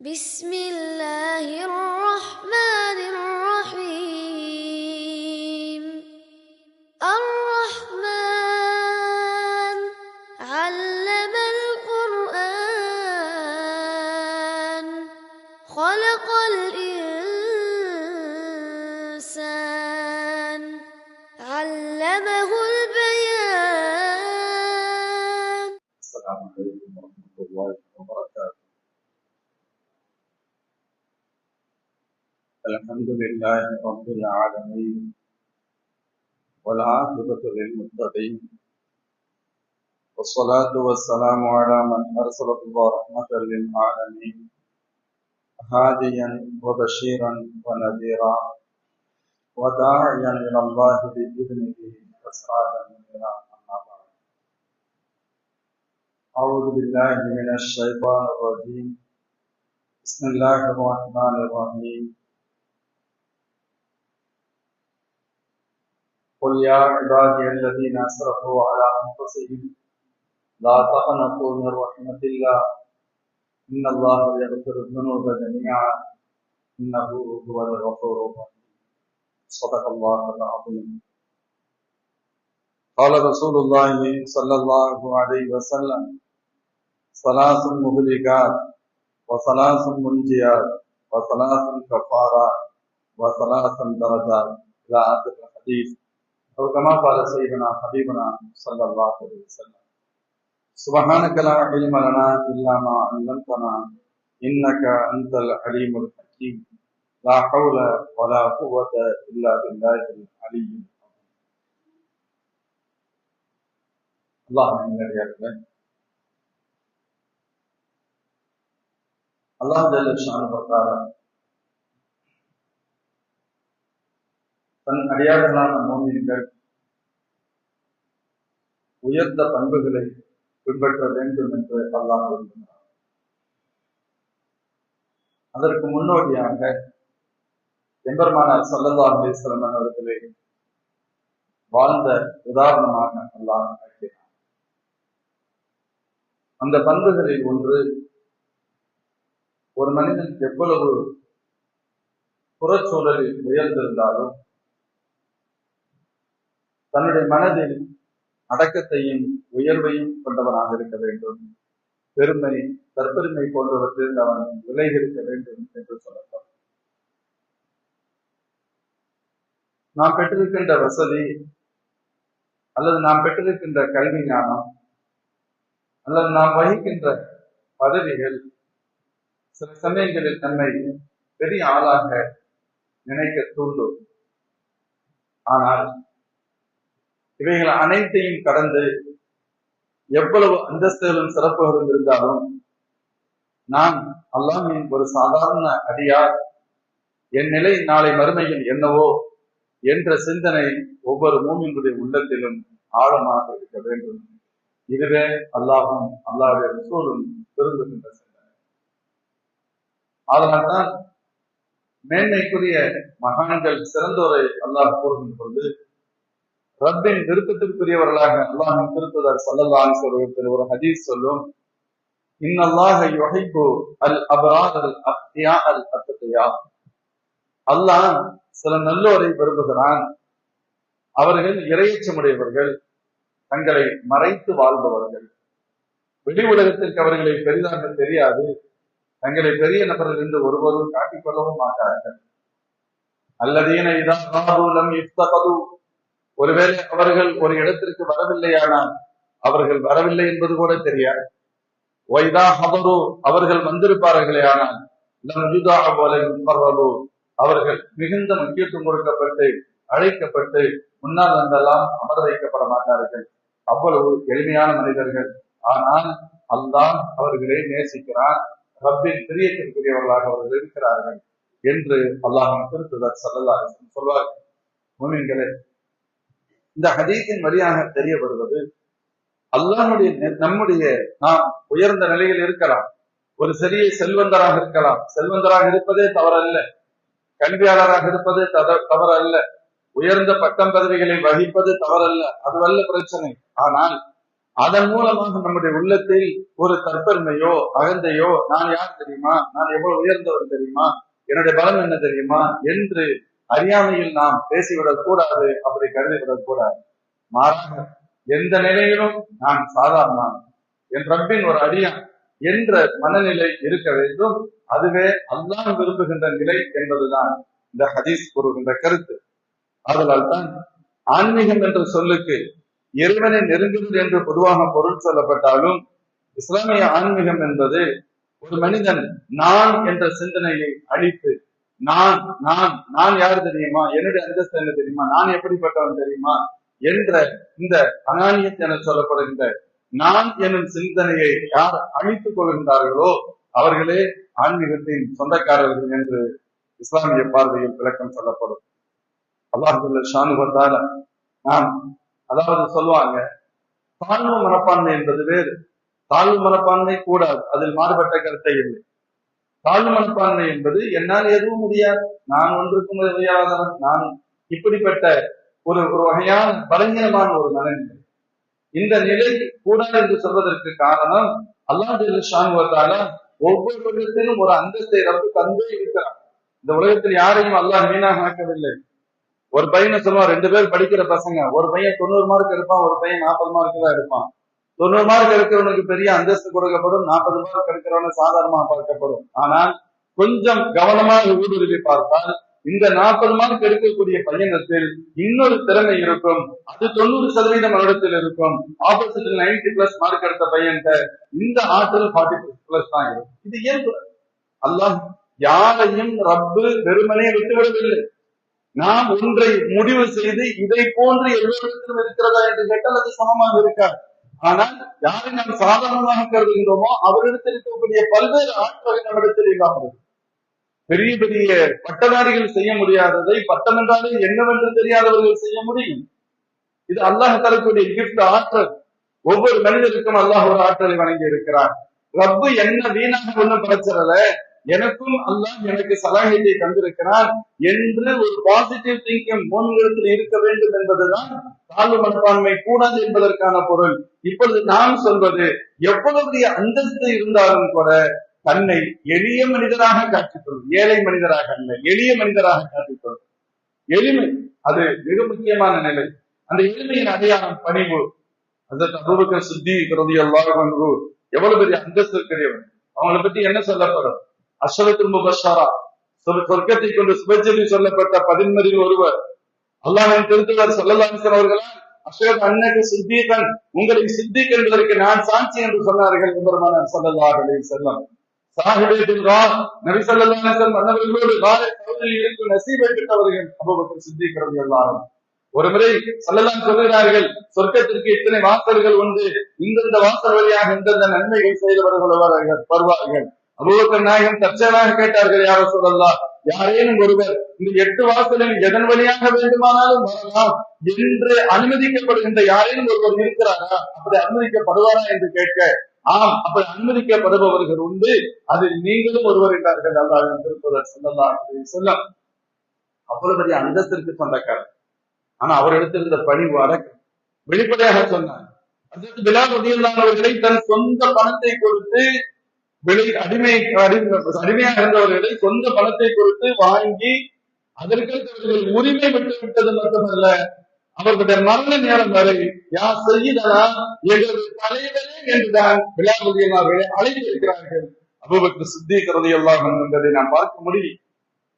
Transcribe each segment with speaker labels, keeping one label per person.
Speaker 1: بسم الله الرحمن
Speaker 2: الحمد لله رب العالمين والعاقبة للمتقين والصلاة والسلام على من أرسله الله رحمة للعالمين هاديا وبشيرا ونذيرا وداعيا إلى الله بإذنه وسراجا منيرا أما بعد. أعوذ بالله من الشيطان الرجيم. بسم الله الرحمن الرحيم. قل يا عبادي الذين أسرفوا على أنفسهم لا تقنطوا من رحمة الله. إن الله يغفر الذنوب جميعا. إنه هو الغفور الرحيم. صدق الله العظيم. قال رسول الله صلى الله عليه وسلم ثلاث مهلكات وثلاث منجيات وثلاث كفارات وثلاث درجات. إلى آخر الحديث. أو كما قال سيدنا حبيبنا صلى الله عليه وسلم. سبحانك لا علم لنا إلا ما علمتنا إنك أنت العليم الحكيم. لا حول ولا قوة إلا بالله العلي அல்லாஹ் الله جل شأنه பிரகாரம் தன் அடியார்களான மோமியங்கள் உயர்ந்த பண்புகளை பின்பற்ற வேண்டும் என்று அல்லாஹ் விரும்புகிறார் அதற்கு முன்னோடியாக எம்பெருமானார் சல்லல்லா அலிஸ்லம் அவர்களை வாழ்ந்த உதாரணமாக அல்லாஹ் ஆக்கினார் அந்த பண்புகளில் ஒன்று ஒரு மனிதன் எவ்வளவு புறச்சூழலில் உயர்ந்திருந்தாலும் தன்னுடைய மனதில் அடக்கத்தையும் உயர்வையும் கொண்டவனாக இருக்க வேண்டும். பெருமை தற்பெருமை போன்றவற்றில் அவன் விலகிருக்க வேண்டும் என்று சொல்லப்படும். நாம் பெற்றிருக்கின்ற வசதி அல்லது நாம் பெற்றிருக்கின்ற கல்வி ஞானம் அல்லது நாம் வகிக்கின்ற பதவிகள் சில சமயங்களில் தன்னை பெரிய ஆளாக நினைக்க தூண்டும். ஆனால் இவைகள் அனைத்தையும் கடந்து எவ்வளவு அந்தஸ்துகளும் சிறப்புகளும் இருந்தாலும் நான் அல்லாமின் ஒரு சாதாரண அடியார் என் நிலை நாளை மறுமையில் என்னவோ என்ற சிந்தனை ஒவ்வொரு மூமியினுடைய உள்ளத்திலும் ஆழமாக இருக்க வேண்டும். இதுவே அல்லாஹும் அல்லாவுடைய ரசூலும் விரும்புகின்ற சிந்தனை. அதனால்தான் மேன்மைக்குரிய மகான்கள் சிறந்தோரை அல்லாஹ் கூறுகின்ற பொழுது ரப்பின் விருப்பத்திற்குரியவர்களாக அல்லாஹின் திருப்பதர் சல்லல்லாஹு சொல்வதற்கு ஒரு ஹதீஸ் சொல்லும். இன்னல்லாஹ யுஹிப்பு அல் அபராத் அல் அத்தியா அல் அத்தகையா அல்லாஹ் சில நல்லோரை விரும்புகிறான். அவர்கள் இரையச்சமுடையவர்கள் தங்களை மறைத்து வாழ்பவர்கள். வெளி உலகத்திற்கு அவர்களை பெரிதாக தெரியாது. தங்களை பெரிய நபர்கள் என்று ஒருபோதும் காட்டிக்கொள்ளவும் மாட்டார்கள். அல்லதீன இதான் ஒருவேளை அவர்கள் ஒரு இடத்திற்கு வரவில்லையானால் அவர்கள் வரவில்லை என்பது கூட தெரியாது. ஒய்தா ஹபரு அவர்கள் வந்திருப்பார்களே ஆனால் லம் அவர்கள் மிகுந்த முக்கியத்துவம் கொடுக்கப்பட்டு அழைக்கப்பட்டு முன்னால் வந்தெல்லாம் அமர வைக்கப்பட மாட்டார்கள். அவ்வளவு எளிமையான மனிதர்கள். ஆனால் அல்லாஹ் அவர்களை நேசிக்கிறான். ரப்பின் பிரியத்திற்குரியவர்களாக அவர்கள் இருக்கிறார்கள் என்று அல்லாஹின் திருத்துதர் சல்லல்லாஹ் சொல்வார்கள் மூமின்களே இந்த ஹதீஸின் வழியாக தெரிய வருவது அல்லாஹுடைய நம்முடைய நாம் உயர்ந்த நிலையில் இருக்கலாம். ஒரு சிறிய செல்வந்தராக இருக்கலாம். செல்வந்தராக இருப்பதே தவறல்ல. கல்வியாளராக தவறு தவறல்ல. உயர்ந்த பட்டம் பதவிகளை வகிப்பது தவறல்ல. அதுவல்ல பிரச்சனை. ஆனால் அதன் மூலமாக நம்முடைய உள்ளத்தில் ஒரு தற்பெருமையோ அகந்தையோ நான் யார் தெரியுமா? நான் எவ்வளவு உயர்ந்தவர் தெரியுமா? என்னுடைய பலம் என்ன தெரியுமா? என்று அறியாமையில் நாம் பேசிவிடக் கூடாது அப்படி கருதிவிடக் கூடாது. மாறாக எந்த நிலையிலும் நான் சாதாரண என் ரப்பின் ஒரு அடியான் என்ற மனநிலை இருக்க வேண்டும். அதுவே அல்லாஹ் விரும்புகின்ற நிலை என்பதுதான் இந்த ஹதீஸ் கூறுகின்ற கருத்து. ஆதலால் தான் ஆன்மீகம் என்ற சொல்லுக்கு இறைவனை நெருங்குவது என்று பொதுவாக பொருள் சொல்லப்பட்டாலும் இஸ்லாமிய ஆன்மீகம் என்பது ஒரு மனிதன் நான் என்ற சிந்தனையை அழித்து நான் நான் நான் யாரு தெரியுமா? என்னுடைய அந்தஸ்து என்ன தெரியுமா? நான் எப்படிப்பட்டவன் தெரியுமா? என்ற இந்த அனானியத் என சொல்லப்படுகின்ற நான் என்னும் சிந்தனையை யார் அழித்துக் கொள்கின்றார்களோ அவர்களே ஆன்மீகத்தின் சொந்தக்காரர்கள் என்று இஸ்லாமிய பார்வையில் விளக்கம் சொல்லப்படும். அல்லாஹுல்ல ஷானுவத்தால நாம் அதாவது சொல்லுவாங்க தாழ்வு மனப்பான்மை என்பது வேறு. தாழ்வு மனப்பான்மை கூடாது. அதில் மாறுபட்ட கருத்தை இல்லை. தாழ்வு மனப்பான்மை என்பது என்னால் எதுவும் முடியாது. நான் ஒன்றுக்கும் உதவியாளர் நான் இப்படிப்பட்ட ஒரு ஒரு வகையான பலங்கீனமான ஒரு மனநிலை இந்த நிலை கூடாது என்று சொல்வதற்கு காரணம் அல்லாஹ் ஷானுவத்தால ஒவ்வொரு உலகத்திலும் ஒரு அந்தஸ்தை ரப்பு தந்தே இருக்கிறான். இந்த உலகத்தில் யாரையும் அல்லாஹ் வீணாக ஆக்கவில்லை. ஒரு பையனை சொல்லுவான் ரெண்டு பேர் படிக்கிற பசங்க. ஒரு பையன் தொண்ணூறு மார்க் எடுப்பான் ஒரு பையன் நாற்பது மார்க் தான் எடுப்பான். தொண்ணூறு மார்க் எடுக்கிறவனுக்கு பெரிய அந்தஸ்து கொடுக்கப்படும் நாற்பது மார்க் எடுக்கிறவனுக்கு சாதாரணமாக பார்க்கப்படும். ஆனால் கொஞ்சம் கவனமாக ஊடுருவி பார்த்தால் இந்த நாற்பது மார்க் எடுக்கக்கூடிய பையனத்தில் இன்னொரு திறமை இருக்கும். அது தொண்ணூறு சதவீதம் வருடத்தில் இருக்கும். ஆப்போசிட்ல நைன்டி பிளஸ் மார்க் எடுத்த பையன்கிட்ட இந்த ஆற்றல் ஃபார்ட்டி பிளஸ் தான் இருக்கும் இது ஏன் அல்லாஹ் யாரையும் ரப்பு வெறுமனே விட்டுவிடவில்லை. நாம் ஒன்றை முடிவு செய்து இதை போன்று எல்லோருக்கும் இருக்கிறதா என்று கேட்டால் அது சமமாக இருக்காது. ஆனால் யாரை நாம் சாதாரணமாக கருதுகின்றோமோ அவரிடத்தில் இருக்கக்கூடிய பல்வேறு ஆட்களை நம்மிடத்தில் இல்லாமல். பெரிய பெரிய பட்டதாரிகள் செய்ய முடியாததை பட்டம் என்றாலே என்னவென்று தெரியாதவர்கள் செய்ய முடியும். இது அல்லாஹ் தரக்கூடிய கிஃப்ட் ஆற்றல். ஒவ்வொரு மனிதருக்கும் அல்லாஹ் ஒரு ஆற்றலை வழங்கி இருக்கிறார் ரப்பு என்ன வீணாக ஒண்ணும் பிரச்சனை எனக்கும் அல்லாஹ் எனக்கு சலாகத்தை தந்திருக்கிறார் என்று ஒரு பாசிட்டிவ் திங்கிங் முன்னிடத்தில் இருக்க வேண்டும் என்பதுதான் தாழ்வு மனப்பான்மை கூடாது என்பதற்கான பொருள். இப்பொழுது நாம் சொல்வது எவ்வளவு பெரிய அந்தஸ்து இருந்தாலும் கூட தன்னை எளிய மனிதராக காட்டிக்கொள்ளும் ஏழை மனிதராக அல்ல எளிய மனிதராக காட்டிக்கொள்ளும் எளிமை அது மிக முக்கியமான நிலை. அந்த எளிமையின் அடையாளம் பணிவு. அதற்கு சித்தி கருதி எல்லாரும் எவ்வளவு பெரிய அந்தஸ்து இருக்கிறவன் அவங்களை பத்தி என்ன சொல்லப்படும் அஸ்வரத்தில் முபஷாரா. சொல் சொர்க்கத்தை கொண்டு சுபச்செய்தி சொல்லப்பட்ட பதின்மரில் ஒருவர். அல்லாஹின் திருத்தவர் சொல்லலாமிசன் அவர்களால் அஸ்வத் அன்னக்கு சித்தீகன் உங்களை சித்திக் என்பதற்கு நான் சாட்சி என்று சொன்னார்கள் என்பதுமான சொல்லல்லாஹ் செல்லம் சாஹிபேட்டின் ரா நபி ஸல்லல்லாஹு அலைஹி வஸல்லம் அன்னவர்களோடு காலை பகுதியில் இருக்கும் நசீபை பெற்றவர்கள் அபூபக்கர் சித்திக் எல்லாரும் ஒரு முறை சொல்லலாம் சொல்கிறார்கள் சொர்க்கத்திற்கு இத்தனை வாசல்கள் உண்டு இந்தந்த வாசல் வழியாக இந்தந்த நன்மைகள் செய்தவர்கள் வருவார்கள் வருவார்கள். அபூபக்கர் நாயகம் தற்செயலாக கேட்டார்கள் யார சொல்லலாம் யாரேனும் ஒருவர் இந்த எட்டு வாசலில் எதன் வழியாக வேண்டுமானாலும் வரலாம் என்று அனுமதிக்கப்படுகின்ற யாரேனும் ஒருவர் இருக்கிறாரா? அப்படி அனுமதிக்கப்படுவாரா என்று கேட்க ஆம் அப்படி அனுமதிக்கப்படுபவர்கள் உண்டு. அதில் நீங்களும் ஒருவர் என்றார்கள் அல்லாஹ் திருப்பதர் சொல்லலாம் சொல்லம் அவ்வளவு பெரிய அந்தஸ்திற்கு சொந்தக்காரர். ஆனா அவரிடத்தில் இருந்த பணி வழக்கு. வெளிப்படையாக சொன்னார் அதற்கு பிலால் உதயந்தானவர்களை தன் சொந்த பணத்தை கொடுத்து விலை அடிமை அடிமை- அடிமையாக இருந்தவர்களை சொந்த பணத்தை கொடுத்து வாங்கி அதற்கு அவர்கள் உரிமை விட்டுவிட்டது மட்டுமல்ல அவர்களுடைய மரண நேரம் வரை யார் செய்தனா எங்களது தலைவரே என்றுதான் விழாபதியன் அழைத்திருக்கிறார்கள். அபுபக்கர் சித்திக்கிறது எல்லாம் என்பதை நாம் பார்க்க முடியும்.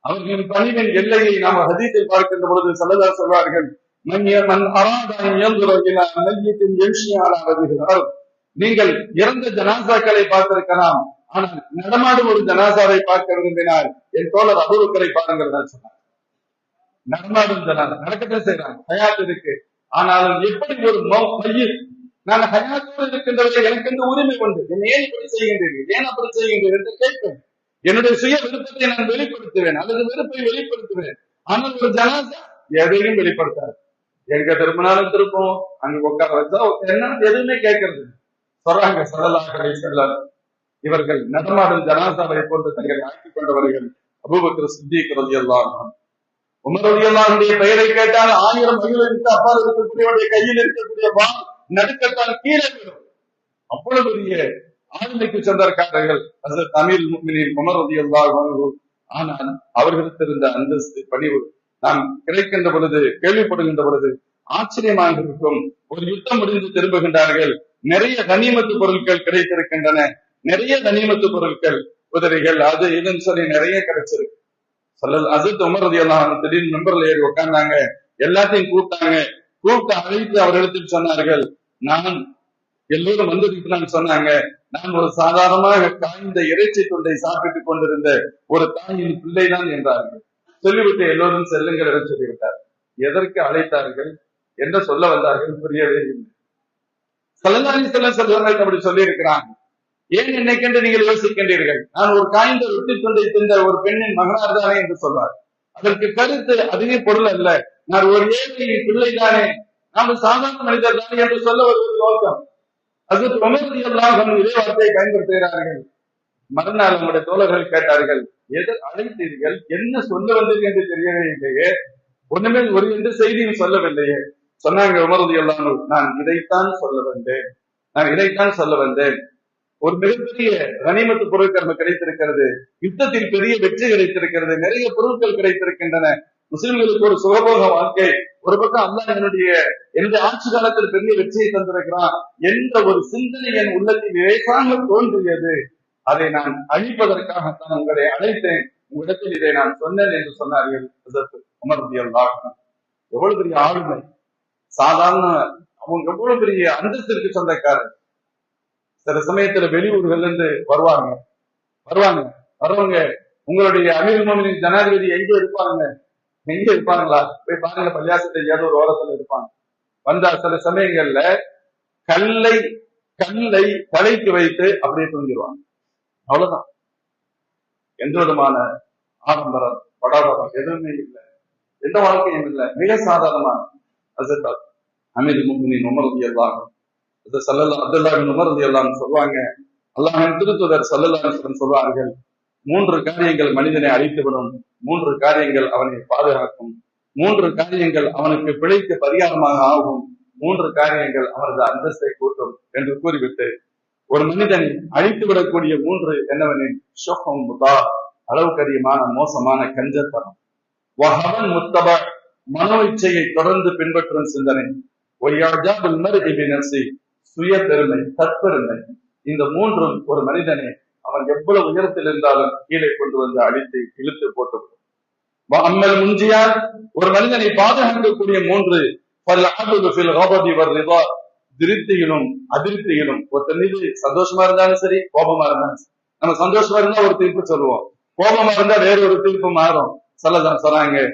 Speaker 2: அவர்களின் பணிவின் எல்லையை நாம் ஹதீஸில் பார்க்கின்ற பொழுது சொல்லதா சொல்வார்கள் மன் ய- மன் அராத மையத்தின் எழுச்சியாளர் நீங்கள் இறந்த ஜனாசாக்களை பார்த்திருக்கலாம். ஆனால் நடமாடும் ஒரு ஜனாசாவை பார்க்க விரும்பினால் என் தோழர் அபுபக்கரை பாருங்கள் சொன்னார். நடமாடும் ஜனாசா நடக்கத்தான் செய்யறாங்க ஹயாத் இருக்கு. ஆனாலும் எப்படி ஒரு மௌ- நான் ஹயாத்தோடு இருக்கின்றவர்கள் எனக்கு இந்த உரிமை உண்டு. என்னை ஏன் இப்படி செய்கின்றீர்கள்? ஏன் அப்படி செய்கின்றீர்கள் என்று கேட்பேன் என்னுடைய சுய விருப்பத்தை நான் வெளிப்படுத்துவேன். அல்லது வெறுப்பை வெளிப்படுத்துவேன். ஆனால் ஒரு ஜனாசா எதையும் வெளிப்படுத்தாது. எங்க திரும்பினாலும் திருப்போம் அங்க உட்கார வச்சா என்ன? எதுவுமே கேட்கறது சொல்றாங்க சரலாக்களை இவர்கள் நடமாடும் ஜனாசாவை போன்று தங்களை ஆக்கிக் கொண்டவர்கள் அபூபக்கர் சித்திக் ரலியல்லாஹு அன்ஹு. உமர் பெயரை கேட்டால் ஆயிரம் மைல்களுக்கு அப்பால் இருக்கக்கூடியவருடைய கையில் இருக்கக்கூடிய வாள் நடுக்கத்தால் கீழே விடும் அவ்வளவு பெரிய ஆளுமைக்கு சொந்தக்காரர்கள் அது தமிழ் முக்மினின் உமர் ரலியல்லாஹு ஆனால் அவர்களுக்கு இருந்த அந்தஸ்து பணிவு நாம் கிடைக்கின்ற பொழுது கேள்விப்படுகின்ற பொழுது ஆச்சரியமாக இருக்கும். ஒரு யுத்தம் முடிந்து திரும்புகின்றார்கள். நிறைய கனிமத்து பொருட்கள் கிடைத்திருக்கின்றன. நிறைய கனிமத்து பொருட்கள் குதிரைகள் அது இதுன்னு சொல்லி நிறைய கிடைச்சிருக்கு. சொல்லல் அது உமர் எல்லாம் திடீர்னு மெம்பர்ல ஏறி உட்கார்ந்தாங்க. எல்லாத்தையும் கூப்பிட்டாங்க. கூப்பிட்டு அழைத்து அவர்களிடத்தில் சொன்னார்கள். நான் எல்லோரும் வந்திருக்கிறான்னு சொன்னாங்க. நான் ஒரு சாதாரணமாக காய்ந்த இறைச்சி துண்டை சாப்பிட்டுக் கொண்டிருந்த ஒரு தாயின் பிள்ளைதான் என்றார்கள். சொல்லிவிட்டு எல்லோரும் செல்லுங்கள் என்று சொல்லிவிட்டார். எதற்கு அழைத்தார்கள்? என்ன சொல்ல வந்தார்கள்? புரியவே இல்லை. சல்லல்லாஹு செல்ல அப்படி சொல்லி இருக்கிறாங்க ஏன் என்னைக்கென்று நீங்கள் யோசிக்கின்றீர்கள்? நான் ஒரு காய்ந்த ரொட்டி துண்டை தின்ற ஒரு பெண்ணின் மகனார் தானே என்று சொல்வார். அதற்கு கருத்து அதுவே பொருள் அல்ல. நான் ஒரு ஏழை பிள்ளை தானே. நாம் சாதாரண மனிதர் தானே என்று சொல்ல ஒரு நோக்கம். அது உமர்தி இதே வார்த்தையை பயன்படுத்துகிறார்கள். மறுநாள் நம்முடைய தோழர்கள் கேட்டார்கள் எது அழைத்தீர்கள்? என்ன சொல்ல வந்தீர்கள் என்று தெரியவே இல்லையே. ஒண்ணுமே ஒரு எந்த செய்தியும் சொல்லவில்லையே. சொன்னாங்க உமரது எல்லாம் நான் இதைத்தான் சொல்ல வந்தேன். நான் இதைத்தான் சொல்ல வந்தேன். ஒரு மிகப்பெரிய கனிமத்து பொருட்கள் நமக்கு கிடைத்திருக்கிறது. யுத்தத்தில் பெரிய வெற்றி கிடைத்திருக்கிறது. நிறைய பொருட்கள் கிடைத்திருக்கின்றன. முஸ்லிம்களுக்கு ஒரு சுகபோக வாழ்க்கை. ஒரு பக்கம் அல்லா என்னுடைய என்னுடைய ஆட்சி காலத்தில் பெரிய வெற்றியை தந்திருக்கிறான். என்ற ஒரு சிந்தனை என் உள்ளத்தில் லேசாக தோன்றியது. அதை நான் அழிப்பதற்காகத்தான் உங்களை அழைத்தேன். உங்களிடத்தில் இதை நான் சொன்னேன் என்று சொன்னார்கள் உமர்தியல் உமர் எவ்வளவு பெரிய ஆளுமை. சாதாரண அவங்க எவ்வளவு பெரிய அந்தஸ்திற்கு சொந்தக்காரர்? சில சமயத்துல வெளியூர்கள்ல இருந்து வருவாங்க. வருவாங்க. வர்றவங்க உங்களுடைய அமீர் மோமினின் ஜனாதிபதி எங்க இருப்பாங்க எங்க இருப்பாங்களா போய் பாருங்க பள்ளியாசத்தை ஏதோ ஒரு ஓரத்துல இருப்பாங்க. வந்தா சில சமயங்கள்ல கல்லை கல்லை தலைக்கு வைத்து அப்படியே தூங்கிடுவாங்க. அவ்வளவுதான். எந்த விதமான ஆடம்பரம் படாபரம் எதுவுமே இல்லை. எந்த வாழ்க்கையும் இல்லை. மிக சாதாரணமான. அசத்தா அமீர் முமினின் உமரது எல்லாம் இது சல்லல்லா அப்துல்லாவின் உமரது எல்லாம் சொல்லுவாங்க அல்லாஹின் திருத்துதர் சல்லல்லாஹன் சொல்வார்கள் மூன்று காரியங்கள் மனிதனை அழித்துவிடும் மூன்று காரியங்கள் அவனை பாதுகாக்கும் மூன்று காரியங்கள் அவனுக்கு பிழைக்கு பரிகாரமாக ஆகும் மூன்று காரியங்கள் அவனது அந்தஸ்தை கூட்டும் என்று கூறிவிட்டு ஒரு மனிதன் அழித்து விடக்கூடிய மூன்று என்னவெனில் ஷோகம் முதா அளவுக்கு மோசமான கஞ்சத்தனம். வஹவன் முத்தப மனோ இச்சையை தொடர்ந்து பின்பற்றும் சிந்தனை. சுய பெருமை தற்பெருமை. இந்த மூன்றும் ஒரு மனிதனை அவன் எவ்வளவு உயரத்தில் இருந்தாலும் கீழே கொண்டு வந்து அடித்து இழுத்து போட்டு அம்மல் முஞ்சியார் ஒரு மனிதனை பாதுகாக்கக்கூடிய மூன்று பல் திருப்தியிலும் அதிருப்தியிலும் ஒருத்தர் மீது சந்தோஷமா இருந்தாலும் சரி கோபமா இருந்தாலும் சரி. நம்ம சந்தோஷமா இருந்தா ஒரு தீர்ப்பு சொல்லுவோம். கோபமா இருந்தா வேற ஒரு தீர்ப்பு மாறும். சொல்லதான் சொன்னாங்க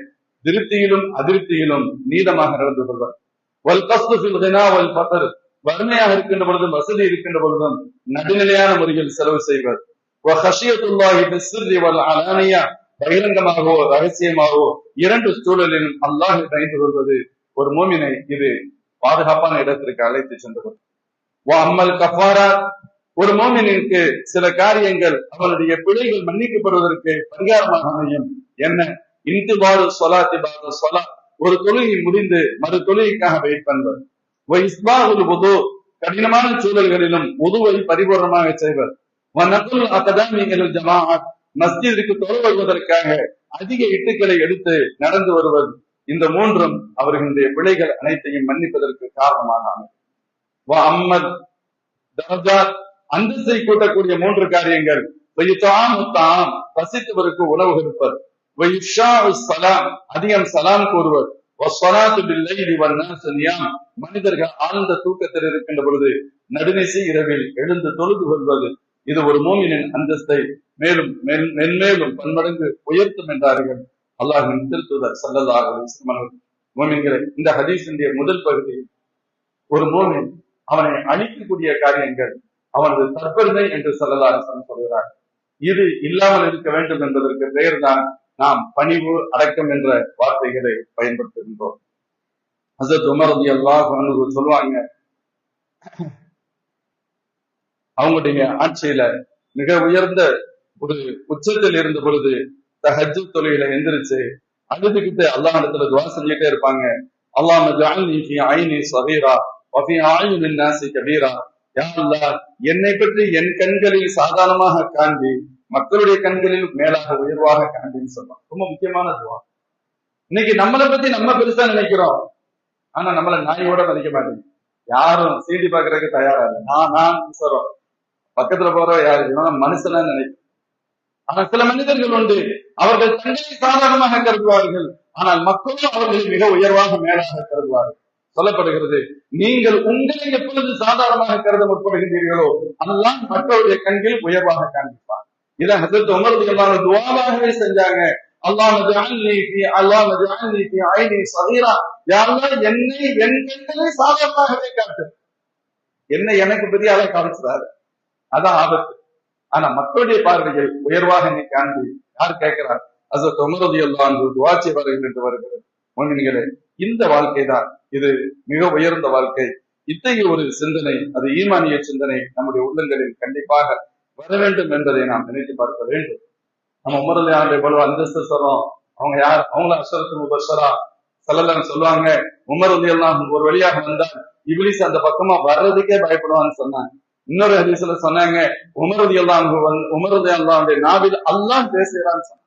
Speaker 2: திருப்தியிலும் அதிருப்தியிலும் நீதமாக நடந்து கொள்வார். வறுமையாக இருக்கின்ற பொழுதும் வசதி இருக்கின்ற பொழுதும் நடுநிலையான முறையில் செலவு செய்வர். பகிரங்கமாகவோ ரகசியமாகவோ இரண்டு சூழலிலும் அல்லாஹ் பயந்து கொள்வது. ஒரு மூமினை இது பாதுகாப்பான இடத்திற்கு அழைத்து சென்றது. வா அம்மல் கஃபாரா ஒரு மோமினுக்கு சில காரியங்கள் அவனுடைய பிழைகள் மன்னிக்கப்படுவதற்கு பரிகாரமாக அமையும். என்ன? இந்து இன்துபாடு சொலாத்தி பாத சொலா. ஒரு தொழுகை முடிந்து மறு தொழுகைக்காக வெயிட் பண்ணுவர் கடினமான சூழல்களிலும் உதுவை பரிபூர்ணமாக செய்வர். வநகுல் அகதாமிகள் ஜமாஅத் மஸ்ஜிதுக்கு வருவதற்காக அதிக இட்டுக்களை எடுத்து நடந்து வருவது இந்த மூன்றும் அவர்களுடைய பிழைகள் அனைத்தையும் மன்னிப்பதற்கு காரணமாக அம்மத் அந்தஸ்தை கூட்டக்கூடிய மூன்று காரியங்கள். பசித்தவருக்கு உணவு கொடுப்பர். அதிகம் சலாம் கூறுவர். மனிதர்கள் ஆழ்ந்த தூக்கத்தில் இருக்கின்ற பொழுது நடுநிசை இரவில் எழுந்து தொழுது கொள்வது. இது ஒரு மூமினின் அந்தஸ்தை. மேலும் மென்மேலும் பன்மடங்கு உயர்த்தும் என்றார்கள். அல்லாஹின் திருத்துதர் சல்லல்லாஹு அலைஹி இந்த ஹதீஸினுடைய முதல் பகுதி. ஒரு மூமின் அவனை அழிக்கக்கூடிய காரியங்கள் அவனது தற்பெருமை என்று சல்லல்லாஹு சொல்கிறார். இது இல்லாமல் இருக்க வேண்டும் என்பதற்கு பெயர்தான் நாம் பணிவு அடக்கம் என்ற வார்த்தைகளை பயன்படுத்துகின்றோம். ஹசரத் உமர் அல்லாஹ் அன்ஹு சொல்லுவாங்க அவங்களுடைய ஆட்சியில மிக உயர்ந்த ஒரு உச்சத்தில் இருந்த பொழுது தஹஜ் தொழுகையில எந்திரிச்சு அழுதுகிட்டு அல்லாஹ் இடத்துல துவா செஞ்சுட்டே இருப்பாங்க. அல்லாஹ் ஜஅல்னி ஐனி ஸகீரா வஃபி ஆயுனின் நாசி கபீரா. யா அல்லாஹ் என்னை பற்றி என் கண்களில் சாதாரணமாக காண்பி மக்களுடைய கண்களில் மேலாக உயர்வாக காண்பின்னு சொல்றான் ரொம்ப முக்கியமான துவா. இன்னைக்கு நம்மளை பத்தி நம்ம பெருசா நினைக்கிறோம். ஆனா நம்மள நாயோட மதிக்க மாட்டேங்குது யாரும் சீண்டி பாக்குறதுக்கு தயாரா இல்லை. நான் நான் சொல்றோம் பக்கத்துல போற யாரு? மனுஷனா நினைக்கும் ஆனா சில மனிதர்கள் உண்டு. அவர்கள் தங்களை சாதாரணமாக கருதுவார்கள். ஆனால் மக்களும் அவர்களை மிக உயர்வாக மேலாக கருதுவார்கள். சொல்லப்படுகிறது நீங்கள் உங்களை எப்பொழுது சாதாரணமாக கருத முற்படுகின்றீர்களோ அதெல்லாம் மக்களுடைய கண்கள் உயர்வாக காண்பிப்பார் இதை ஹசரத் உமர் எல்லாரும் துவாவாகவே செஞ்சாங்க. அல்லாஹ் ஜஅல்னி ஃபீ அல்லாஹ் ஜஅல்னி ஃபீ ஐனி ஸகீரா யா அல்லாஹ் என்னை என் கண்களை சாதாரணமாகவே காட்டு என்னை எனக்கு பெரிய ஆளை காமிச்சிடாரு அதான் ஆபத்து. ஆனா மக்களுடைய பார்வைகள் உயர்வாக என்னை காண்பி. யார் கேட்கிறார்? ஹசரத் உமர் ரலியல்லாஹு அன்ஹு துஆ செய்வார்கள் என்று வருகிறது. மனிதர்களே இந்த வாழ்க்கை தான் இது மிக உயர்ந்த வாழ்க்கை. இத்தகைய ஒரு சிந்தனை அது ஈமானிய சிந்தனை நம்முடைய உள்ளங்களில் கண்டிப்பாக வர வேண்டும் என்பதை நாம் நினைத்து பார்க்க வேண்டும். நம்ம உமரலி ஆண்டு போல அந்தஸ்து சொல்றோம். அவங்க யார்? அவங்கள அசரத்து முபஷரா செல்லலன்னு சொல்லுவாங்க. உமரலி எல்லாம் ஒரு வழியாக வந்தால் இபிலிஸ் அந்த பக்கமா வர்றதுக்கே பயப்படுவான்னு சொன்னாங்க. இன்னொரு ஹதீஸ்ல சொன்னாங்க உமரதி எல்லாம் உமரதி எல்லாம் நாவில் அல்லாஹ் பேசுகிறான்னு சொன்னாங்க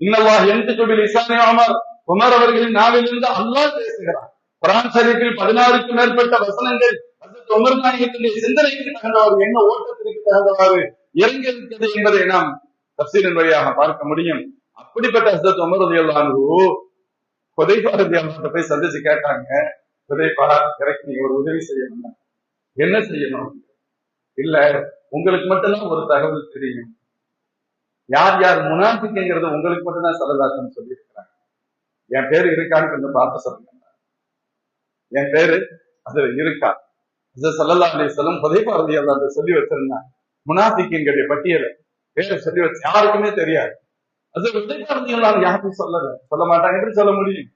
Speaker 2: இன்னல்லாஹ் எந்த குபில் இசானி அமர் உமர் அவர்களின் நாவிலிருந்து அல்லாஹ் பேசுகிறான். குரான் ஷரீஃபில் பதினாறுக்கும் மேற்பட்ட வசனங்கள் ஹஜ்ரத் நாயகத்தினுடைய சிந்தனைக்கு தகுந்தவாறு என்ன ஓட்டத்திற்கு தகுந்தவாறு இறங்கி இருக்கிறது என்பதை நாம் தப்சீரின் வழியாக பார்க்க முடியும். அப்படிப்பட்ட ஹசரத் உமர் ரலியல்லாஹு புதைப்பா ரலியல்லாஹு போய் சந்திச்சு கேட்டாங்க புதைப்பா எனக்கு நீ ஒரு உதவி செய்யணும்? என்ன செய்யணும்? இல்ல உங்களுக்கு மட்டும்தான் ஒரு தகவல் தெரியும். யார் யார் முனாஃபிக்குங்கிறது உங்களுக்கு மட்டும்தான் சரதாசன் சொல்லியிருக்கிறாங்க. என் பேரு இருக்கான்னு கொஞ்சம் பார்த்து சொல்லுங்க. என் பேரு அதுல இருக்கா? சல்லல்லா அலி சொல்லம் புதைப்பா சொல்லி வச்சிருந்தாங்க. முனாஃபிக்குங்களுடைய பட்டியலை பேரை சொல்லி வச்சு யாருக்குமே தெரியாது. அது விதைக்காரங்க யாருக்கும் சொல்லல? சொல்ல மாட்டாங்க எப்படி சொல்ல முடியும்?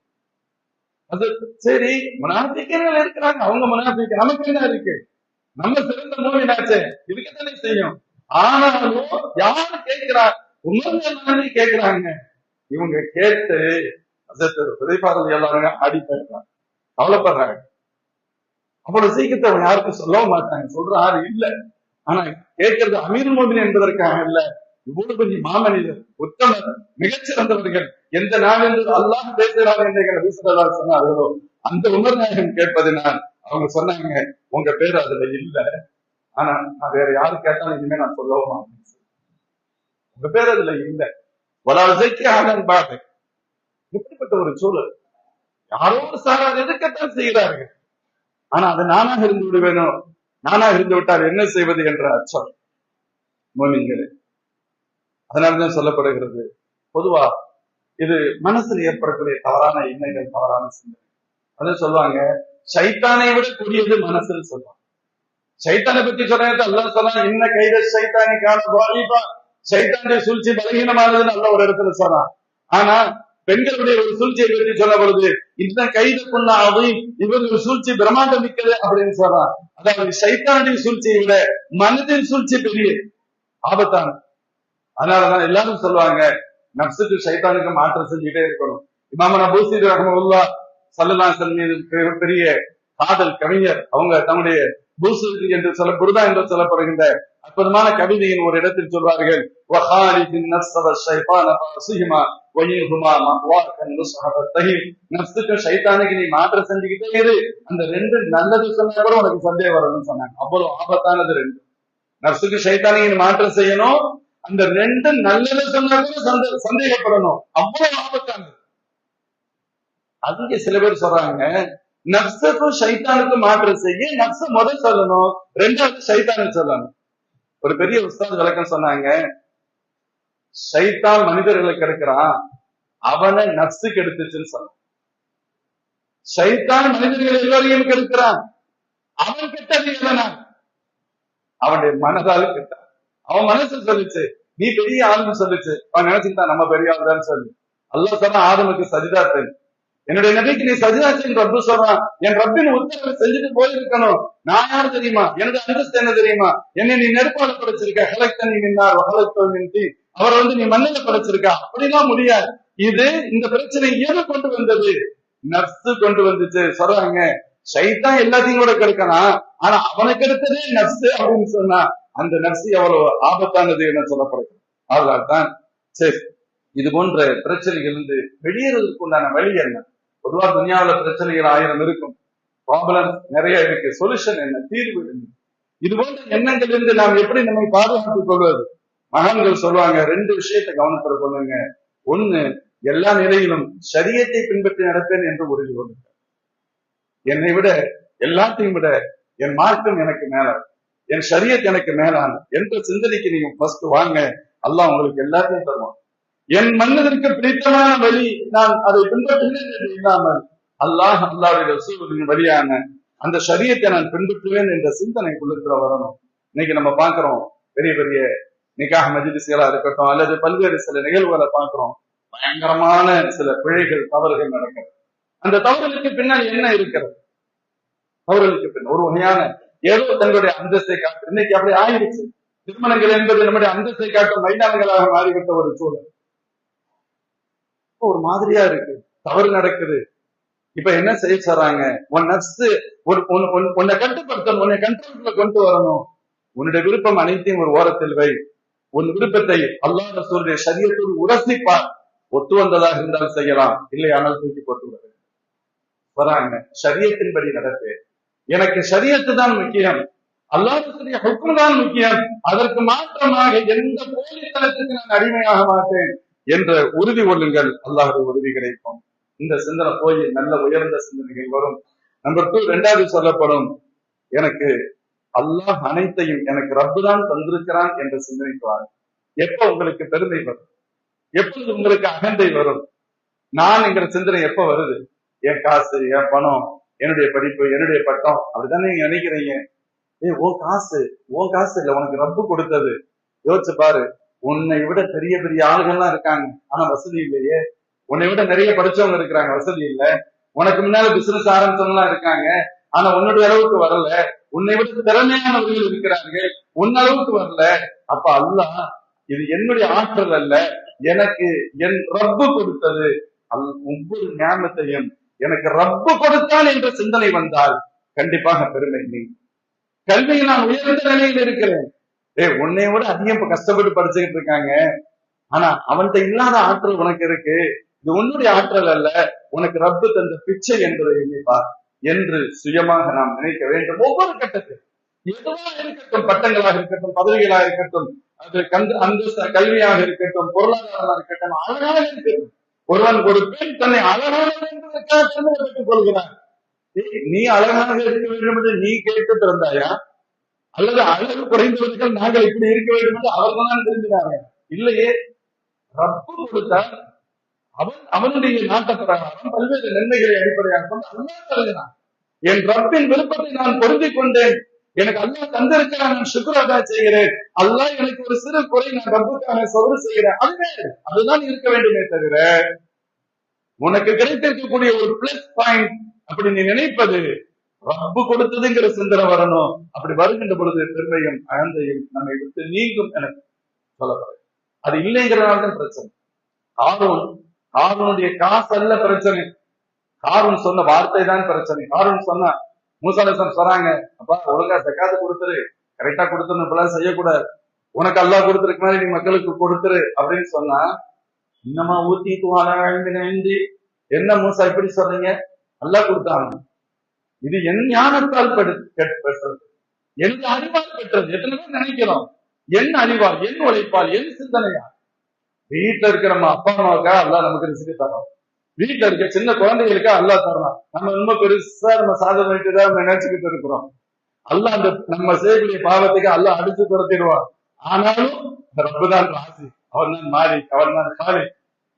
Speaker 2: அது சரி முனாஃபிக்கர்கள் இருக்கிறாங்க அவங்க முனாஃபிக்க நமக்கு என்ன இருக்கு? நம்ம சிறந்த மூவினாச்சே இருக்கத்தானே செய்யும். ஆனாலும் யாரு கேட்கிறா? உமர்ந்தானே கேட்கிறாங்க. இவங்க கேட்டு விதைப்பாளர்கள் எல்லாருமே ஆடி போயிடுறாங்க கவலைப்படுறாங்க. அவ்வளவு சீக்கிரத்தை அவன் யாருக்கும் சொல்லவும் மாட்டாங்க. சொல்ற ஆறு இல்ல. ஆனா கேட்கறது அமீர் மோதின் என்பதற்காக இல்ல. இவ்வளவு பெரிய மாமனிதர் உத்தமர் மிகச்சிறந்தவர்கள். எந்த நாள் என்று அல்லாஹ் பேசுகிறார் என்று எங்களை சொன்னார்களோ அந்த உமர் நாயகம் கேட்பதினால் அவங்க சொன்னாங்க உங்க பேர் அதுல இல்ல. ஆனா நான் வேற யாரு கேட்டாலும் இனிமே நான் சொல்லவும் உங்க பேர் அதுல இல்ல. வலாசைக்கு ஆனன் பாடு இப்படிப்பட்ட ஒரு சூழல். யாரோ ஒரு சாரார் எதுக்கத்தான் செய்கிறார்கள். ஆனா அது நானாக இருந்து விடுவேனோ? நானாக இருந்து விட்டால் என்ன செய்வது என்ற அச்சம் மோமின்களே. அதனாலதான் சொல்லப்படுகிறது. பொதுவா இது மனசுல ஏற்படக்கூடிய தவறான எண்ணங்கள் தவறான சிந்தனை. அதான் சொல்லுவாங்க சைத்தானை விட கூடியது மனசுன்னு சொல்லுவாங்க. சைத்தானை பத்தி சொல்றது அல்லாஹ் சொன்னா என்ன கைத சைத்தானி கால சைத்தானுடைய சூழ்ச்சி பலகீனமானதுன்னு நல்ல ஒரு இடத்துல சொன்னான். ஆனா பெண்களுடைய ஒரு சூழ்ச்சியை பற்றி சொல்லப்படுது இந்த கைது கொண்ட அதையும் இவர்கள் சூழ்ச்சி பிரம்மாண்டம் மிக்கது அப்படின்னு சொல்றான். அதாவது சைத்தானுடைய சூழ்ச்சியை விட மனதின் சூழ்ச்சி பெரிய ஆபத்தான அதனாலதான் எல்லாரும் சொல்லுவாங்க நப்சுக்கு சைத்தானுக்கு மாற்றம் செஞ்சுட்டே இருக்கணும். இமாம நபூசி ரஹமுல்லா சல்லல்லாசன் மீது பெரிய காதல் கவிஞர் அவங்க தன்னுடைய பூசு என்று சொல்ல புருதா என்று சொல்லப்படுகின்ற அற்புதமான கவிதையின் ஒரு இடத்தில் சொல்வார்கள் நீ மாற்ற அந்த ரெண்டு நல்லது உனக்கு சந்தேகம் வரணும்னு சொன்னாங்க. அவ்வளவு ஆபத்தானது ரெண்டு நர்ஸுக்கு மாற்றம் செய்யணும். அந்த ரெண்டு நல்லது சொன்னா கூட சந்தேகப்படணும். அவ்வளவு ஆபத்தானது. அதுக்கு சில பேர் சொல்றாங்க நப்சுக்கும் சைத்தானுக்கும் மாற்றம் செய்ய நப்ச முதல் சொல்லணும் ரெண்டாவது சைத்தானு சொல்லணும். ஒரு பெரிய உஸ்தாத் விளக்கம் சொன்னாங்க சைத்தான் மனிதர்களை கெடுக்கிறான் அவனை நப்சு கெடுத்துச்சுன்னு சொன்னான். சைத்தான் மனிதர்கள் எல்லோரையும் கெடுக்கிறான் அவன் கெட்டது என்ன அவனுடைய மனதால் கெட்டான். அவன் மனசு சொல்லிச்சு நீ பெரிய ஆளுன்னு சொல்லிச்சு. அவன் நினைச்சுக்கிட்டான் நம்ம பெரிய ஆள் தான் அல்ல அல்லாஹ் சொன்னா ஆதமுக்கு சஜிதா தெரியும் என்னுடைய நபிக்கு நீ சஜிதா செஞ்சு ரப்பு சொல்றான் என் ரப்பின் உத்தரவை செஞ்சுட்டு போயிருக்கணும். நான் யார் தெரியுமா? எனது அந்தஸ்து என்ன தெரியுமா? என்னை நீ நெருப்பால படைச்சிருக்க. ஹலக்தனி நின்னார் வகலத்தோல் நின்று அவரை வந்து நீ மண்ணில படைச்சிருக்க. அப்படிலாம் முடியாது. இது இந்த பிரச்சனை எது கொண்டு வந்தது? நர்ஸு கொண்டு வந்துச்சு. சொல்றாங்க. சைத்தான் எல்லாத்தையும் கூட கெடுக்கலாம் ஆனா அவனுக்கு எடுத்ததே நர்ஸு அப்படின்னு சொன்னா அந்த நர்ஸ் எவ்வளவு ஆபத்தானது என சொல்லப்படுது அதனால தான் சரி இது போன்ற பிரச்சனைகள் இருந்து வெளியேறதுக்கு உண்டான வழி என்ன? பொதுவா துனியாவுல பிரச்சனைகள் ஆயிரம் இருக்கும். ப்ராப்ளம் நிறைய இருக்கு. சொல்யூஷன் என்ன? தீர்வு என்ன? இது போன்ற எண்ணங்கள் இருந்து நாம் எப்படி நம்மை பாதுகாத்துக் கொள்வது? மகான்கள் சொல்லுவாங்க ரெண்டு விஷயத்தை கவனத்துல கொள்ளுங்க. ஒண்ணு எல்லா நிலையிலும் சரியத்தை பின்பற்றி நடப்பேன் என்று உறுதி கொள்ளுங்க என்னை விட எல்லாத்தையும் விட என் மார்க்கம் எனக்கு மேல என் சரியத்தை எனக்கு மேலான என்ற சிந்தனைக்கு நீங்க ஃபர்ஸ்ட் வாங்க. அல்லாஹ் உங்களுக்கு எல்லாத்தையும் தருவான். என் மன்னதற்கு பிடித்தமான வழி நான் அதை பின்பற்றுவேன் என்று இல்லாமல் அல்லாஹ் அல்லாவுடைய ரசூலின் வழியான அந்த சரியத்தை நான் பின்பற்றுவேன் என்ற சிந்தனை உள்ளத்துல வரணும். இன்னைக்கு நம்ம பாக்குறோம் பெரிய பெரிய நிகாஹ் மஜிலிஸ்களா இருக்கட்டும் அல்லது பல்வேறு சில நிகழ்வுகளை பார்க்கிறோம். பயங்கரமான சில பிழைகள் தவறுகள் நடக்கிறது. அந்த தவறுகளுக்கு பின்னால் என்ன இருக்கிறது? தவறுகளுக்கு பின் ஒரு வகையான ஏதோ தங்களுடைய அந்தஸ்தை காட்டு இன்னைக்கு அப்படி ஆயிடுச்சு. திருமணங்கள் என்பது நம்முடைய அந்தஸ்தை காட்டும் மைதானங்களாக மாறிவிட்ட ஒரு சூழல். ஒரு மாதிரியா இருக்கு. தவறு நடக்குது. இப்ப என்ன செய்ய சொல்றாங்க? உன் நர்ஸ் உன்னை கட்டுப்படுத்தணும் உன்னை கண்ட்ரோலுக்குள்ள கொண்டு வரணும். உன்னுடைய விருப்பம் அனைத்தையும் ஒரு ஓரத்தில் வை. உன் விருப்பத்தை அல்லாஹ் ரசூருடைய சரியத்தோடு உரசிப்பார் ஒத்து வந்ததாக இருந்தால் செய்யலாம். இல்லையானால் தூக்கி போட்டு வராங்க. சரியத்தின்படி நடப்பு எனக்கு சரியத்து தான் முக்கியம். அல்லாஹுடைய ஹுக்கும் தான் முக்கியம். அதற்கு மாற்றமாக எந்த போலித்தனத்துக்கு நான் அடிமையாக மாட்டேன். என்ற உறுதி கொள்ளுங்கள். அல்லாஹுடைய உறுதி கிடைக்கும். இந்த சிந்தனை போய் நல்ல உயர்ந்த சிந்தனைகள் வரும். நம்பர் டூ ரெண்டாவது சொல்லப்படும். எனக்கு அல்லாஹ் அனைத்தையும் எனக்கு ரப்பு தான் தந்திருக்கிறான் என்ற சிந்தனைக்குவாங்க எப்ப உங்களுக்கு பெருமை வரும்? எப்பொழுது உங்களுக்கு அகந்தை வரும்? நான் என்கிற சிந்தனை எப்ப வருது? என் காசு என் பணம் என்னுடைய படிப்பு என்னுடைய பட்டம் அப்படித்தானே நீங்க நினைக்கிறீங்க? ஏய் ஓ காசு ஓ காசு இல்ல உனக்கு ரப்பு கொடுத்தது. யோசிச்சு பாரு. உன்னை விட பெரிய பெரிய ஆளுகள்லாம் இருக்காங்க. ஆனா வசதி இல்லையே. உன்னை விட நிறைய படிச்சவங்க இருக்கிறாங்க. வசதி இல்ல. உனக்கு முன்னால பிசினஸ் ஆரம்பிச்சவங்களாம் இருக்காங்க. ஆனா உன்னுடைய அளவுக்கு வரல. உன்னை விட திறமையானவர்கள் இருக்கிறாங்க உன் அளவுக்கு வரல. அப்ப அல்லாஹ் இது என்னுடைய ஆற்றல் அல்ல. எனக்கு என் ரப்பு கொடுத்தது. அல் ஒவ்வொரு ஞானத்தையும் எனக்கு ரப்பு கொடுத்தான் என்ற சிந்தனை வந்தால் கண்டிப்பாக பெருமை நீ. கல்வியில் நான் உயர்ந்த நிலையில் இருக்கிறேன். ஏய் உன்னை விட அதிகம் இப்ப கஷ்டப்பட்டு படிச்சுக்கிட்டு இருக்காங்க. ஆனா அவன்கிட்ட இல்லாத ஆற்றல் உனக்கு இருக்கு. இது உன்னுடைய ஆற்றல் அல்ல. உனக்கு ரப்பு தந்த பிச்சை என்பதை எண்ணிப்பார் என்று சுயமாக நாம் நினைக்க வேண்டும். ஒவ்வொரு கட்டத்தில் எதுவாக இருக்கட்டும் பட்டங்களாக இருக்கட்டும் பதவிகளாக இருக்கட்டும் அது கந்த அந்தஸ்த கல்வியாக இருக்கட்டும் பொருளாதாரமாக இருக்கட்டும் அழகாக இருக்கட்டும். ஒருவன் ஒரு பெண் தன்னை அழகாக என்பதற்காக பெற்றுக் கொள்கிறான் நீ அழகாக இருக்க வேண்டும் என்று நீ கேட்டு பிறந்தாயா அல்லது அழகு குறைந்தவர்கள் நாங்கள் இப்படி இருக்க வேண்டும் என்று அவர்கள் தான் விரும்பினார்கள். இல்லையே ரப்பு கொடுத்தால் அவன் அவனுடைய நாட்டப்படாக அவன் பல்வேறு நன்மைகளை அடிப்படையாக கொண்டு அல்லா தருகிறான் என் ரப்பின் விருப்பத்தை நான் பொருந்திக் கொண்டேன். எனக்கு அல்லா தந்திருக்கிறான் நான் சுக்ர் அதா செய்கிறேன். அல்லா எனக்கு ஒரு சிறு குறை நான் ரப்புக்காக சவுறு செய்கிறேன். அது அதுதான் இருக்க வேண்டுமே தவிர உனக்கு கிடைத்திருக்கக்கூடிய ஒரு பிளஸ் பாயிண்ட் அப்படி நீ நினைப்பது ரப்பு கொடுத்ததுங்கிற சிந்தனை வரணும். அப்படி வருகின்ற பொழுது பெருமையும் அகந்தையும் நம்மை விட்டு நீங்கும் எனக்கு சொல்லப்படுது அது இல்லைங்கிறதுனால தான் பிரச்சனை. காரூன் காரூனுடைய காசு அல்ல பிரச்சனை. காரூன் சொன்ன வார்த்தை தான் பிரச்சனை. காரூன் சொன்னா மூசாலேசன் சொல்றாங்க அப்பா ஒழுங்கா செக்காது கொடுத்துரு. கரெக்டா கொடுத்துரு இப்பெல்லாம் செய்யக்கூடாது. உனக்கு அல்லா கொடுத்துருக்க மாதிரி நீ மக்களுக்கு கொடுத்துரு அப்படின்னு சொன்னா இன்னமா ஊத்தி தூவாளி என்ன மூசா இப்படி சொல்றீங்க நல்லா கொடுத்தாங்க. இது என் ஞானத்தால் பெற்றது. என் அறிவால் பெற்றது. எத்தனை பேர் நினைக்கிறோம்? என் அறிவால் என் உழைப்பால் என் சிந்தனையா வீட்டுல இருக்கிற நம்ம அப்பா அம்மாவுக்கா அல்லாஹ் நமக்கு ரிசுக்கு தரோம். வீட்டுல இருக்க சின்ன குழந்தைகளுக்கா அல்லாஹ் தரலாம். நம்ம ரொம்ப பெருசா நம்ம சாதனை பண்ணிட்டு தான் நம்ம நினைச்சுக்கிட்டு இருக்கிறோம். அல்ல அந்த நம்ம செய்யக்கூடிய பாவத்துக்கு அல்ல அடிச்சு துரத்திடுவான். ஆனாலும் இந்த ராசி அவன் தான் மாறி அவன் தான் மாறி.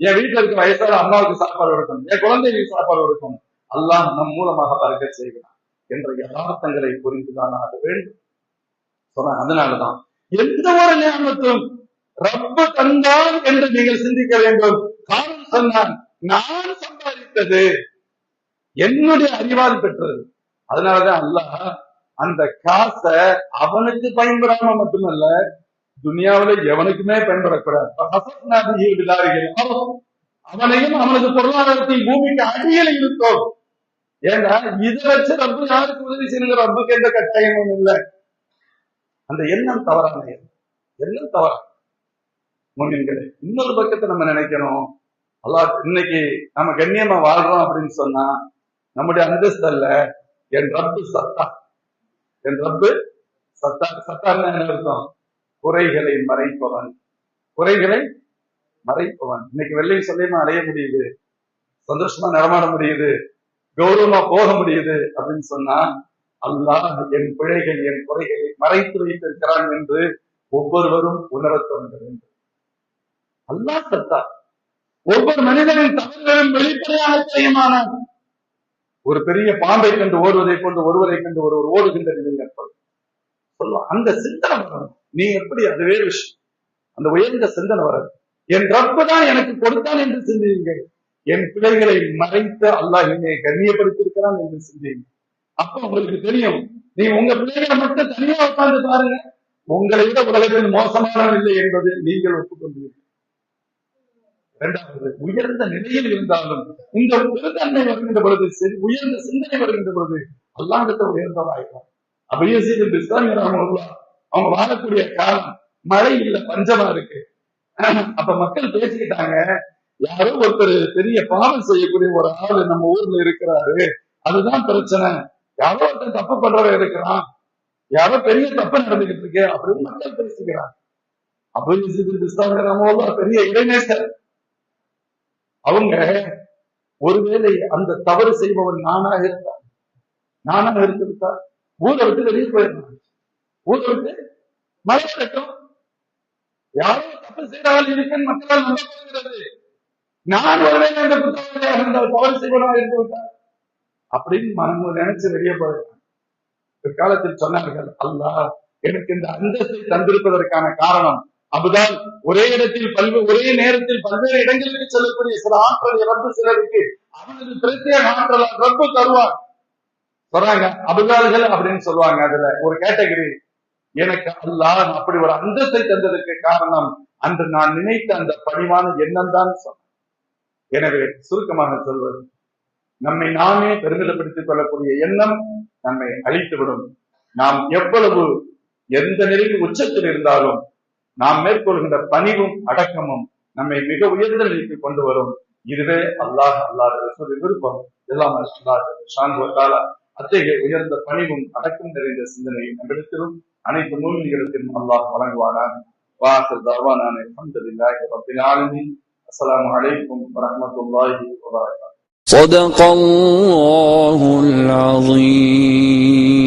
Speaker 2: என் வீட்டுல இருக்க வயசான அம்மாவுக்கு சாப்பாடு கொடுக்கணும். என் குழந்தைகளுக்கு சாப்பாடு கொடுக்கணும். அல்லாஹ் நம் மூலமாக பறக்க செய்கிறான் என்ற யதார்த்தங்களை புரிந்துதான் ஆக வேண்டும். சொன்ன அதனாலதான் எந்த ஒரு நியமத்தும் ரப்ப தந்தான் என்று நீங்கள் சிந்திக்க வேண்டும். காரணம் சொன்னான் நான் சம்பாதித்தது என்னுடைய அறிவால் பெற்றது. அதனாலதான் அல்லாஹ் அந்த காசை அவனுக்கு பயன்படாம மட்டுமல்ல துனியாவில எவனுக்குமே பயன்படக்கூடாது. அவனையும் அவனது பொருளாதாரத்தையும் பூமிக்கு அடியில் இருக்கோம் ஏன்னா இதை வச்சு ரப்பு யாருக்கு உதவி செய்யுங்க ரப்புக்கு எந்த கட்டாயமும் இல்லை. அந்த எண்ணம் தவறான எண்ணம். தவறா தவறான இன்னொரு பக்கத்தை நம்ம நினைக்கணும். அல்லாஹ் இன்னைக்கு நம்ம கண்ணியமா வாழ்றோம் அப்படின்னு சொன்னா நம்முடைய அந்தஸ்து அல்ல என் ரப்பு சத்தா. என் ரப்பு சத்தா. சத்தா என்ன அர்த்தம்? குறைகளை மறைப்பவன். குறைகளை மறைப்பவன். இன்னைக்கு வெள்ளை சொல்லியமா அடைய முடியுது சந்தோஷமா நடமாட முடியுது? கௌரவமா போக முடியுது அப்படின்னு சொன்னா அல்லாஹ் என் பிழைகள் என் குறைகளை மறைத்து வைத்திருக்கிறான் என்று ஒவ்வொருவரும் உணரத் தொடங்க வேண்டும் அல்லாஹ் சத்தா ஒவ்வொரு மனிதனின் தவறுகளும் வெளிப்படையாக செய்யமான ஒரு பெரிய பாம்பை கண்டு ஓடுவதை கொண்டு ஒருவரை கண்டு ஒருவர் ஓடுகின்ற நிலை ஏற்படும். சொல்லுவான் அந்த சிந்தனை வரணும் நீ எப்படி அதுவே விஷயம் அந்த உயர்ந்த சிந்தனை வரணும் என் ரப்பு தான் எனக்கு கொடுத்தான் என்று சிந்தியுங்கள். என் பிள்ளைகளை மறைத்து அல்லாஹ் என்னை கண்ணியப்படுத்தியிருக்கிறான் என்று சிந்தியுங்கள் அப்ப உங்களுக்கு தெரியும் நீ உங்க பிள்ளைகளை மட்டும் தனியா உட்கார்ந்து பாருங்க. உங்களை விட உலகத்தில் மோசமானவன் இல்லை என்பது நீங்கள் ஒப்புக்கொண்டீர்கள் இரண்டாவது உயர்ந்த நிலையில் இருந்தாலும் இந்த பெருந்தன்மை வருகின்ற பொழுது சரி உயர்ந்த சிந்தனை வருகின்ற பொழுது அல்லாண்டத்தை உயர்ந்தவராகிறார் அப்படியே இஸ்லாமிய ராமல்லா அவங்க வாழக்கூடிய காலம் மழை இல்ல பஞ்சமா இருக்கு. அப்ப மக்கள் பேசிக்கிட்டாங்க யாரோ ஒருத்தர் பெரிய பாவம் செய்யக்கூடிய ஒரு ஆள் நம்ம ஊர்ல இருக்கிறாரு. அதுதான் பிரச்சனை. யாரோ ஒருத்தர் தப்பு பண்றவன் இருக்கிறான். யாரோ பெரிய தப்பு நடந்துகிட்டு இருக்கு அப்படின்னு மக்கள் பேசிக்கிறாங்க அப்படின்னு இஸ்லாமிய பெரிய இளைஞர் அவங்க ஒருவேளை அந்த தவறு செய்பவன் நானாக இருந்தான் நானாக இருந்திருந்தா ஊரை விட்டு வெளியே போயிருந்தான் ஊரை விட்டு மழை கட்டும் யாரோ தப்பு செய்தால் இருக்கேன் மக்களால் நம்பப்படுகிறது நான் ஒருவேளை அந்த குற்றவாளியாக இருந்தால் தவறு செய்வனாக இருந்து விட்டார் அப்படின்னு மனம் நினைச்சு வெளியே போயிருக்கான் பிற்காலத்தில் சொன்னார்கள் அல்லாஹ் எனக்கு இந்த அந்தஸ்தை தந்திருப்பதற்கான காரணம் அதுதான். ஒரே இடத்தில் பல்வேறு ஒரே நேரத்தில் பல்வேறு இடங்களுக்கு செல்லக்கூடிய சில ஆற்றல் ரப்பு சிலருக்கு. அவனது பிரத்யேக ஆற்றல் ரப்பு தருவார் சொல்றாங்க அபுதால்கள் அப்படின்னு சொல்லுவாங்க அதுல. ஒரு கேட்டகரி. எனக்கு அல்லாஹ் அப்படி ஒரு அந்தஸ்தை தந்ததற்கு காரணம் அன்று நான் நினைத்த அந்த பணிவான எண்ணம் தான் சொன்ன எனவே சுருக்கமாக சொல்வது நம்மை நாமே பெருமிதப்படுத்திக் கொள்ளக்கூடிய எண்ணம் நம்மை அழித்துவிடும். நாம் எவ்வளவு எந்த நிலையில் உச்சத்தில் இருந்தாலும் நாம் மேற்கொள்கின்ற பணிவும் அடக்கமும் நம்மை மிக உயர்ந்த நிலைக்கு கொண்டு வரும். இதுவே அல்லாஹ் அல்லாஹ் ரசூல் விருப்பம். எல்லாம் சார்ந்த அத்தகைய உயர்ந்த பணிவும் அடக்கம் நிறைந்த சிந்தனையும் நம்மிடத்திலும் அனைத்து மூலிகளுக்கும் அல்லாஹ் வழங்குவாரான் வாசல் தர்வானான அல்ஹம்துலில்லாஹி ரப்பில் ஆலமீன். السلام عليكم ورحمة الله وبركاته.
Speaker 3: صدق الله العظيم.